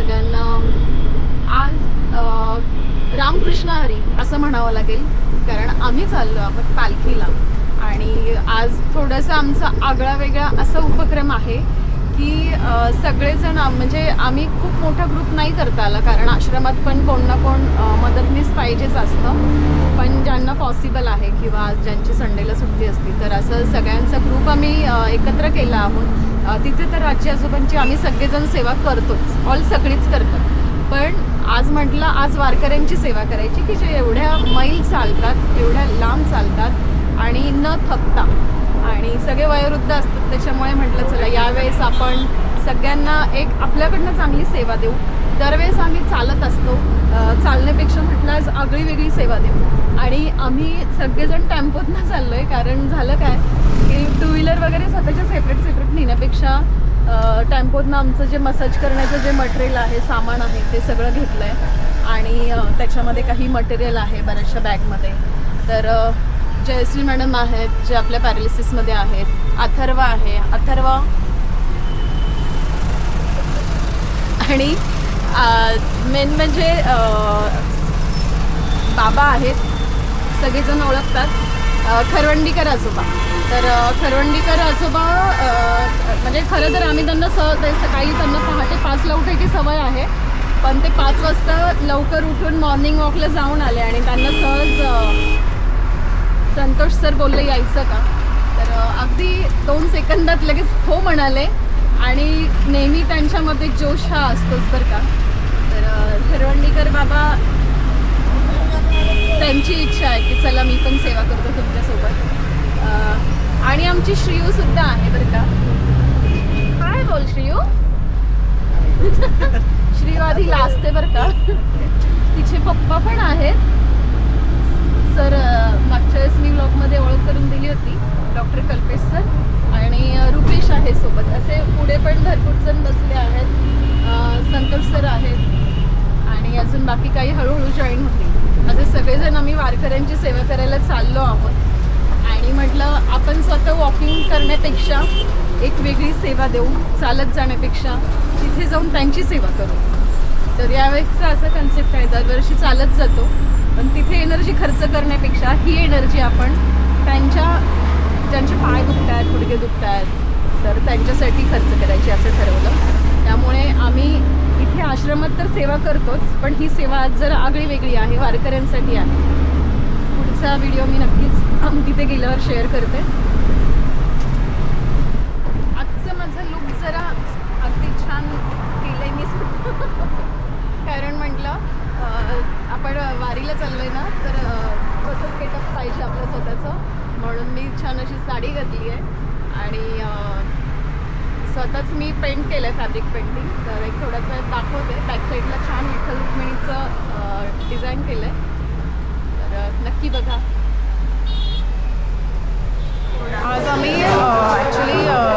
सगळ्यांना आज रामकृष्ण हरी असं म्हणावं लागेल. कारण आम्ही चाललो आहोत पालखीला. आणि आज थोडंसं आमचा आगळा वेगळा असा उपक्रम आहे की सगळेजण म्हणजे आम्ही खूप मोठा ग्रुप नाही करता आला. कारण आश्रमात पण कोण ना कोण मदतनीस पाहिजेच असतं. पण ज्यांना पॉसिबल आहे किंवा ज्यांची संडेला सुट्टी असती तर असं सगळ्यांचा ग्रुप आम्ही एकत्र केला आहोत. तिथे तर आजी आजोबांची आम्ही सगळेजण सेवा करतोच. ऑल सगळीच करतात. पण आज म्हटलं आज वारकऱ्यांची सेवा करायची की जे एवढ्या मैल चालतात एवढ्या लांब चालतात आणि न थकता. आणि सगळे वयोवृद्ध असतात त्याच्यामुळे म्हटलं चला यावेळेस आपण सगळ्यांना एक आपल्याकडनं चांगली सेवा देऊ. दरवेळेस आम्ही चालत असतो. चालण्यापेक्षा म्हटल्यास आगळी वेगळी सेवा देऊ. आणि आम्ही सगळेजण टेम्पोतनं चाललो आहे कारण झालं काय? की टू व्हीलर वगैरे स्वतःच्या सेपरेट सेपरेट नेण्यापेक्षा टेम्पोतनं आमचं जे मसाज करण्याचं जे मटेरियल आहे सामान आहे ते सगळं घेतलं आहे आणि त्याच्यामध्ये काही मटेरियल आहे बऱ्याचशा बॅगमध्ये तर जयश्री मॅडम आहेत जे आपल्या पॅरालिसिसमध्ये आहेत. अथर्व आहे. अथर्व. आणि मेन म्हणजे बाबा आहेत. सगळेजण ओळखतात. खरवंडीकर आजोबा. तर खरवंडीकर आजोबा म्हणजे खरं तर आम्ही त्यांना सहज सकाळी त्यांना पहाटे पाचला उठायची सवय आहे. पण ते पाच वाजता लवकर उठून मॉर्निंग वॉकला जाऊन आले आणि त्यांना सहज संतोष सर बोलले यायचं का? तर अगदी दोन सेकंदात लगेच हो म्हणाले. आणि नेहमी त्यांच्यामध्ये जोश हा असतोच बरं का. तर अ, बाबा त्यांची इच्छा आहे की चला मी पण सेवा करतो तुमच्यासोबत. आणि आमची श्रीयू सुद्धा आहे बरं का. काय बोल श्रीयू? श्रीयू आधी लाजते बरं का. तिचे पप्पा पण आहेत. सर मागच्या वेळेस मी ब्लॉगमध्ये ओळख करून दिली होती. डॉक्टर कल्पेश सर आणि रुपेश आहे सोबत. असे पुढे पण भरपूर जण बसले आहेत. संतोष सर आहेत आणि अजून बाकी काही हळूहळू जॉईन होते असे सगळेजण आम्ही वारकऱ्यांची सेवा करायला चाललो आहोत. आणि म्हटलं आपण स्वतः वॉकिंग करण्यापेक्षा एक वेगळी सेवा देऊ चालत जाण्यापेक्षा तिथे जाऊन त्यांची सेवा करू. तर यावेळेसचा असा कन्सेप्ट आहे दरवर्षी चालत जातो पण तिथे एनर्जी खर्च करण्यापेक्षा ही एनर्जी आपण त्यांच्या ज्यांचे पाय दुखत आहेत गुडघे दुखत आहेत तर त्यांच्यासाठी खर्च करायची असं ठरवलं. त्यामुळे आम्ही इथे आश्रमात तर सेवा करतोच पण ही सेवा आज जरा आगळी वेगळी आहे वारकऱ्यांसाठी आहे. पुढचा व्हिडिओ मी नक्कीच तिथे गेल्यावर शेअर करते. आजचं माझं लुक जरा अगदी छान केलंय मी कारण म्हटलं आपण वारीला चाललोय ना तर तसंच गेटअप पाहिजे आपलं स्वतःचं. म्हणून मी छान अशी साडी घातली आहे. आणि स्वतःच मी पेंट केलं आहे फॅब्रिक पेंटिंग तर एक थोड्याच वेळ दाखवते. बॅक साईडला छान विठ्ठल रुक्मिणीचं डिझाईन केलं आहे तर नक्की बघा. आज आम्ही ॲक्च्युली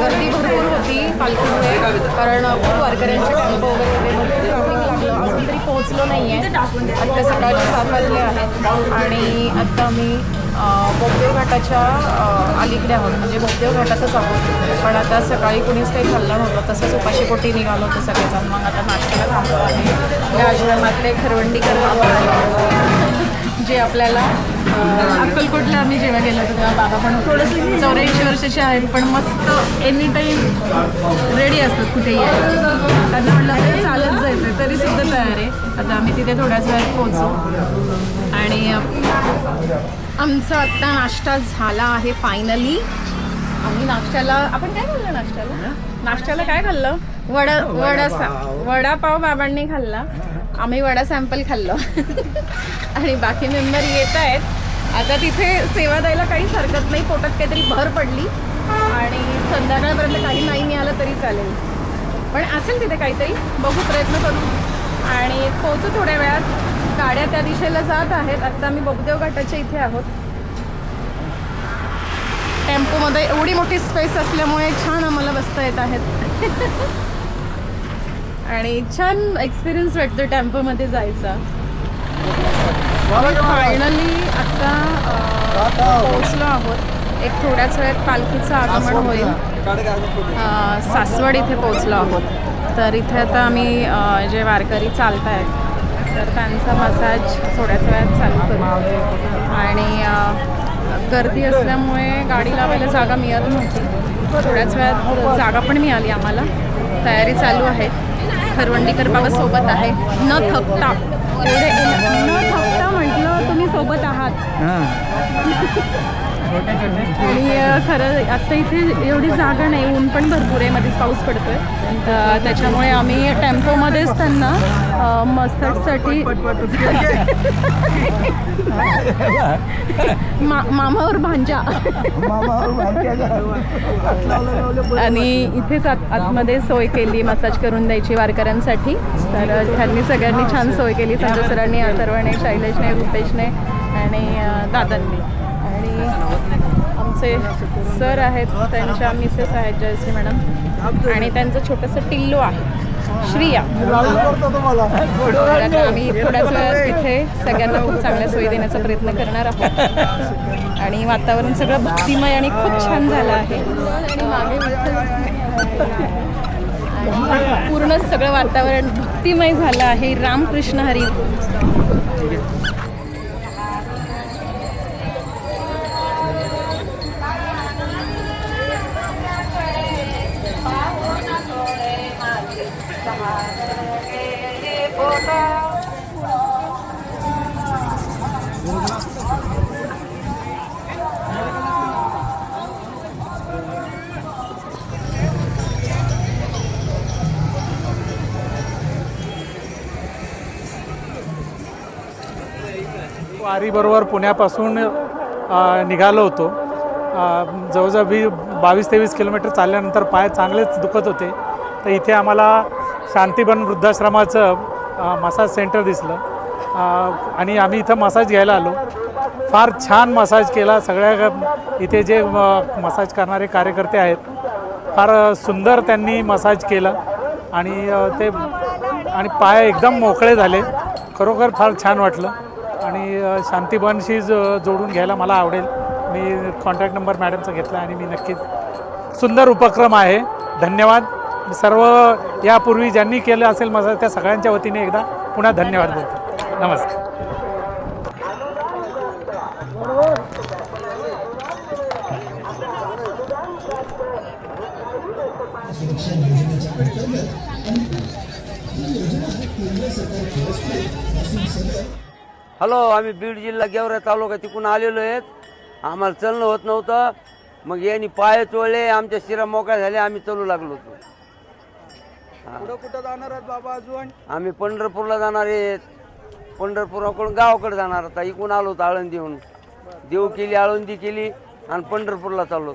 गर्दी भरपूर होती पालखीमध्ये कारण खूप वारकऱ्यांचे टेम्पो वगैरे भरपूर ट्रॅफिक लागलं. अजून तरी पोहोचलो नाही आहे आत्ता सकाळचे सात वाजले आहेत. आणि आत्ता आम्ही बोगदेव घाटाच्या अं, अलीकडे आहोत म्हणजे बोगदेव घाटातच आहोत पण आता सकाळी कुणीच काही खाल्लं नव्हतं. तसंच उपाशी पोटी निघालो होतं सगळेजण. मग आता नाश्त्याला थांबलो आहे. या आश्रमातले खरवंडीकर बाबा जे आपल्याला अक्कलकोटला आम्ही जेव्हा गेलो होतो तेव्हा बाबा पण थोडंसं चौऱ्याऐंशी वर्षाचे आहेत पण मस्त एनी टाईम रेडी असतात कुठेही यायला. त्यांना म्हटलं "अरे, चालत जायचं तरी सुद्धा तयार आहे. आता आम्ही तिथे थोड्याच वेळात पोहोचू. आणि आमचा आत्ता नाश्ता झाला आहे फायनली आम्ही नाश्त्याला आपण काय खाल्लं नाश्त्याला? नाश्त्याला काय खाल्लं? वडा वडा वडापाव बाबांनी खाल्ला. आम्ही वडा सॅम्पल खाल्लं. आणि बाकी मेंबर येत आहेत. आता तिथे सेवा द्यायला काहीच हरकत नाही. पोटात काहीतरी भर पडली आणि संध्याकाळपर्यंत काही नाही मिळालं तरी चालेल. पण असेल तिथे काहीतरी. बघू प्रयत्न करू. आणि पोहोचू थोड्या वेळात. गाड्या त्या दिशेला जात आहेत. आत्ता आम्ही बोगदेव घाटाच्या इथे आहोत. टेम्पोमध्ये एवढी मोठी स्पेस असल्यामुळे छान आम्हाला बसता येत आहेत. आणि छान एक्सपिरियन्स वाटतो टेम्पोमध्ये जायचा. फायनली आता अं, पोहोचलो आहोत. एक थोड्याच वेळात पालखीचं आगमन होईल. सासवड इथे पोहोचलो आहोत. तर इथे आता आम्ही जे वारकरी चालत आहेत तर त्यांचा मसाज थोड्याच वेळात चालू करू. आणि गर्दी असल्यामुळे गाडी लावायला जागा मिळत नव्हती. थोड्याच वेळात जागा पण मिळाली आम्हाला. तयारी चालू आहे. खरवंडीकर बाबा सोबत आहे. न थकता. एवढे न थकता म्हटलं तुम्ही सोबत आहात. आणि खरं आत्ता इथे एवढी जागा नाही ऊन पण भरपूर आहे मध्येच पाऊस पडतोय. आहे त्याच्यामुळे आम्ही टेम्पोमध्येच त्यांना मसाजसाठी मा मामावर भांजा. आणि इथेच आत आतमध्ये सोय केली मसाज करून द्यायची वारकऱ्यांसाठी. तर त्यांनी सगळ्यांनी छान सोय केली संजय सरांनी अथर्वणे शैलेशने रुपेशने आणि दादांनी. आणि आमचे सर आहेत त्यांच्या मिसेस आहेत जयश्री मॅडम. आणि त्यांचं छोटंसं टिल्लू आहे श्रिया. आम्ही थोड्याच वेळ तिथे सगळ्यांना खूप चांगल्या सोयी देण्याचा प्रयत्न करणार आहोत. आणि वातावरण सगळं भक्तिमय आणि खूप छान झालं आहे. आणि सगळं वातावरण भक्तिमय झालं आहे. रामकृष्ण हरी. वारीबरोबर पुण्यापासून निघालो होतो. जवळजवळ वी बावीस तेवीस किलोमीटर चालल्यानंतर पाय चांगलेच दुखत होते. तर इथे आम्हाला शांतीबन वृद्धाश्रमाचं मसाज सेंटर दिसलं. आणि आम्ही इथं मसाज घ्यायला आलो. फार छान मसाज केला. सगळ्या इथे जे मसाज करणारे कार्यकर्ते आहेत. फार सुंदर त्यांनी मसाज केलं. आणि ते आणि पाय एकदम मोकळे झाले. खरोखर फार छान वाटलं. आणि शांतीबनशी ज जोडून घ्यायला मला आवडेल. मी कॉन्टॅक्ट नंबर मॅडमचा घेतला आणि मी नक्कीच सुंदर उपक्रम आहे. धन्यवाद. सर्व यापूर्वी ज्यांनी केलं असेल माझं त्या सगळ्यांच्या वतीने एकदा पुन्हा धन्यवाद बोलतो. नमस्कार. हॅलो आम्ही बीड जिल्हा गेवरा तालुका तिकडून आलेलो आहेत. आम्हाला चलणं होत नव्हतं. मग यांनी पाय चोळले आमच्या शिरा मोकळ्या झाल्या आम्ही चलू लागलो होतो. कुठं कुठं जाणार आहेत बाबा अजून? आम्ही पंढरपूरला जाणार आहेत. पंढरपूरकडून गावाकडे जाणार आता इकडून आलो होतो आळंदीहून. देव केली आळंदी केली आणि पंढरपूरला चाललो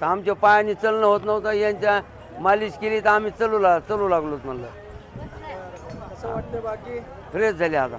तर आमच्या पायाने चलणं होत नव्हतं. यांच्या मालिश केली तर आम्ही चलू ला चलू लागलो म्हणलं. कसं वाटतं बाकी? फ्रेश झाले आता.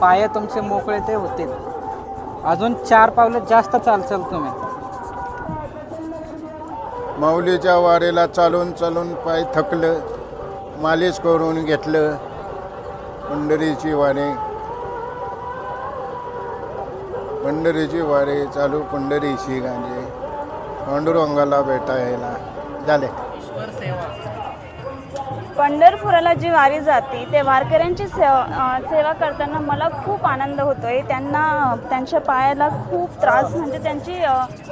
पाय तुमचे मोकळे ते होतील. अजून चार पावलं जास्त चालचाल तुम्ही. माऊलीच्या वारेला चालून चालून पाय थकलं मालिश करून घेतलं पंढरीची वारे. पंढरीची वारे चालू पंढरीची गांजे पांडुरंगाला भेटायला. झाले. पंढरपुराला जी वारी जाते ते वारकऱ्यांची सेवा सेवा करताना मला खूप आनंद होतो आहे त्यांना त्यांच्या पायाला खूप त्रास म्हणजे त्यांची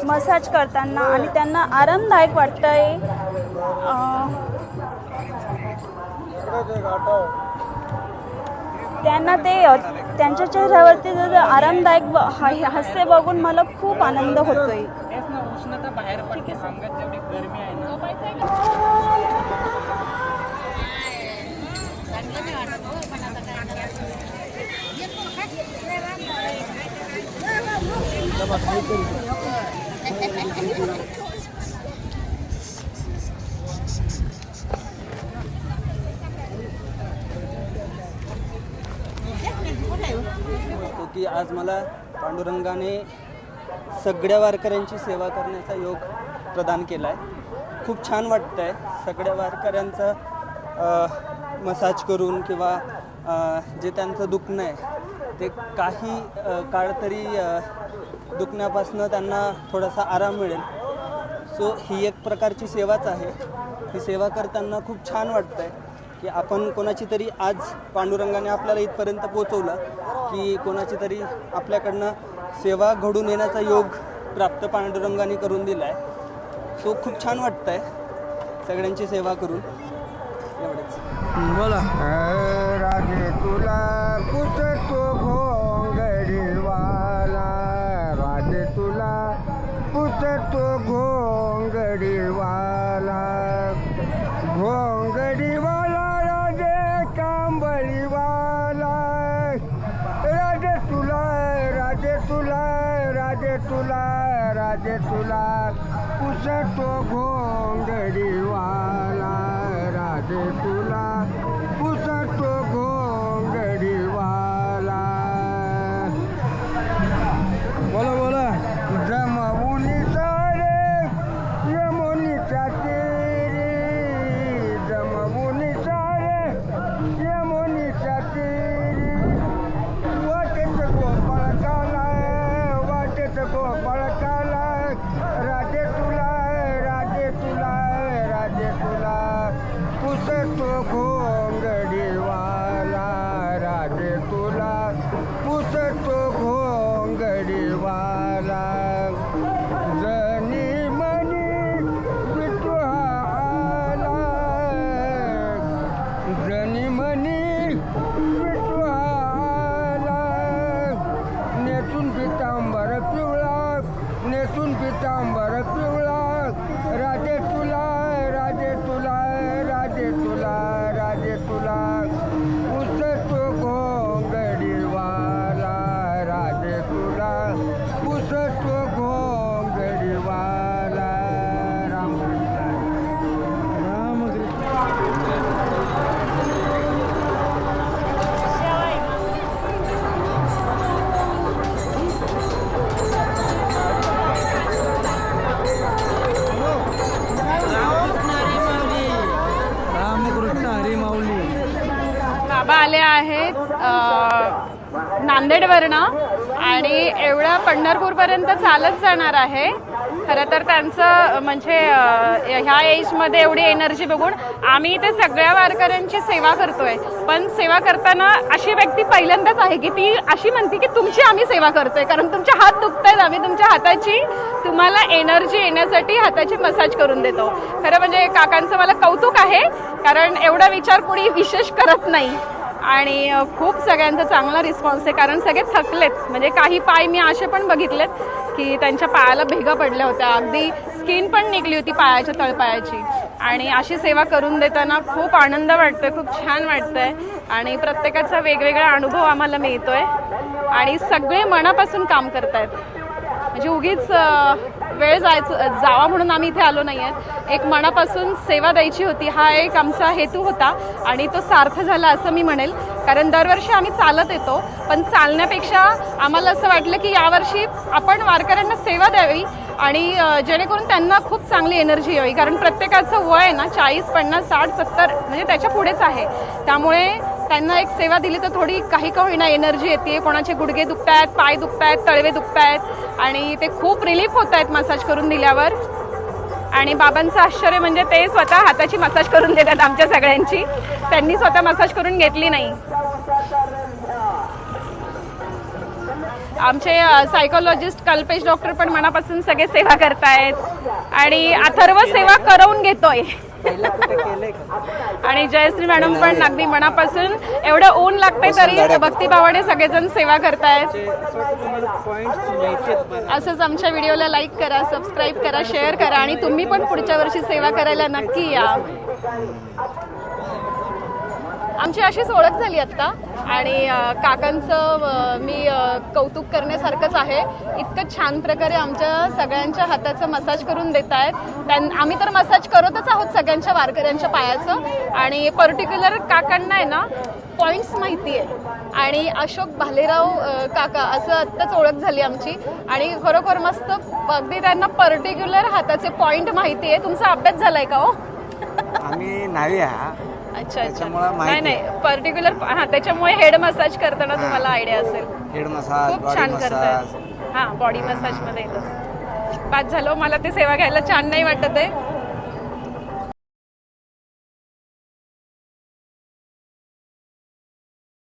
मसाज करताना आणि त्यांना आरामदायक वाटतं आहे त्यांना ते त्यांच्या चेहऱ्यावरती जो जो आरामदायक हास्य बघून मला खूप आनंद होतोय. उष्णता बाहेर पडते. जेवढी गरमी आहे की आज मला पांडुरंगाने सगळ्या वारकऱ्यांची सेवा करण्याचा योग प्रदान केला आहे खूप छान वाटतं आहे सगळ्या वारकऱ्यांचा मसाज करून किंवा जे त्यांचं दुखणं आहे ते काही काळ तरी दुखण्यापासून त्यांना थोडासा आराम मिळेल. सो ही एक प्रकारची सेवाच आहे. ही सेवा करताना खूप छान वाटतं आहे की आपण कोणाची तरी आज पांडुरंगाने आपल्याला इथपर्यंत पोचवलं की कोणाची तरी आपल्याकडनं सेवा घडून येण्याचा योग प्राप्त पांडुरंगाने करून दिला आहे सो खूप छान वाटतं आहे सगळ्यांची सेवा करून. एवढंच. बोला. राजे तुला राजे तुला राजे तुला पुसतो घोंगडीवाला राजे तुला पितांबर पिवळा नेसून पितांबर पिवळा. नांदेडवरनं आणि एवढं पंढरपूरपर्यंत चालत जाणार आहे. खरं तर त्यांचं म्हणजे ह्या एजमध्ये एवढी एनर्जी बघून आम्ही ते सगळ्या वारकऱ्यांची सेवा करतोय. पण सेवा करताना अशी व्यक्ती पहिल्यांदाच आहे की ती अशी म्हणते की तुमची आम्ही सेवा करतोय. कारण तुमचे हात दुखत आहेत आम्ही तुमच्या हाताची तुम्हाला एनर्जी येण्यासाठी हाताची मसाज करून देतो. खरं म्हणजे काकांचं मला कौतुक आहे. कारण एवढा विचार कुणी विशेष करत नाही. आणि खूप सगळ्यांचा चांगला रिस्पॉन्स आहे. कारण सगळे थकलेत. म्हणजे काही पाय मी असे पण बघितलेत की त्यांच्या पायाला भेगा पडल्या होत्या. अगदी स्किन पण निघली होती पायाच्या तळपायाची. आणि अशी सेवा करून देताना खूप आनंद वाटतोय खूप छान वाटतंय. आणि प्रत्येकाचा वेगवेगळा अनुभव आम्हाला मिळतोय. आणि सगळे मनापासून काम करतायत. म्हणजे उगीच वेळ जायचं जावा म्हणून आम्ही इथे आलो नाही आहेत एक मनापासून सेवा द्यायची होती. हा एक आमचा हेतू होता आणि तो सार्थ झाला असं मी म्हणेल. कारण दरवर्षी आम्ही चालत येतो पण चालण्यापेक्षा आम्हाला असं वाटलं की यावर्षी आपण वारकऱ्यांना सेवा द्यावी आणि जेणेकरून त्यांना खूप चांगली एनर्जी यावी. कारण प्रत्येकाचं वय ना चाळीस पन्नास साठ सत्तर म्हणजे त्याच्या पुढेच आहे. त्यामुळे त्यांना एक सेवा दिली तर थोडी काही का होईना एनर्जी येते. कोणाचे गुडघे दुखतायत पाय दुखतायत तळवे दुखतायत आणि ते खूप रिलीफ होत आहेत मसाज करून दिल्यावर. आणि बाबांचं आश्चर्य म्हणजे ते स्वतः हाताची मसाज करून देतात आमच्या सगळ्यांची. त्यांनी स्वतः मसाज करून घेतली नाही. आमचे सायकोलॉजिस्ट कल्पेश डॉक्टर पण मनापासून सगळे सेवा करतायत. आणि अथर्व सेवा करवून घेतोय. आणि जयश्री मॅडम पण अगदी मनापासून एवढं ऊन लागते तरी भक्तिभावाने सगळेजण सेवा करतायत. असंच आमच्या व्हिडिओला लाईक करा सबस्क्राईब करा शेअर करा आणि तुम्ही पण पुढच्या वर्षी सेवा करायला नक्की या. आमची अशीच ओळख झाली आत्ता. आणि काकांचं मी कौतुक करण्यासारखंच आहे. इतकं छान प्रकारे आमच्या सगळ्यांच्या हाताचं मसाज करून देत आहेत त्यां आम्ही तर मसाज करतच आहोत सगळ्यांच्या वारकऱ्यांच्या पायाचं. आणि पर्टिक्युलर काकांना आहे ना पॉईंट्स माहिती आहे आणि अशोक भालेराव काका असं आत्ताच ओळख झाली आमची. आणि खरोखर मस्त अगदी त्यांना पर्टिक्युलर हाताचे पॉईंट माहिती आहे तुमचा अभ्यास झालाय का हो? आम्ही नाही हा अच्छा अच्छा. त्याच्यामुळं नाही माहिती नाही पर्टिक्युलर हा त्याच्यामुळे हेड मसाज करताना तुम्हाला आयडिया असेल. हेड मसाज खूप बॉडी छान मसाज. करताय हा बॉडी मसाजमध्ये येतं बाद झालं मला ते सेवा घ्यायला छान नाही वाटत आहे.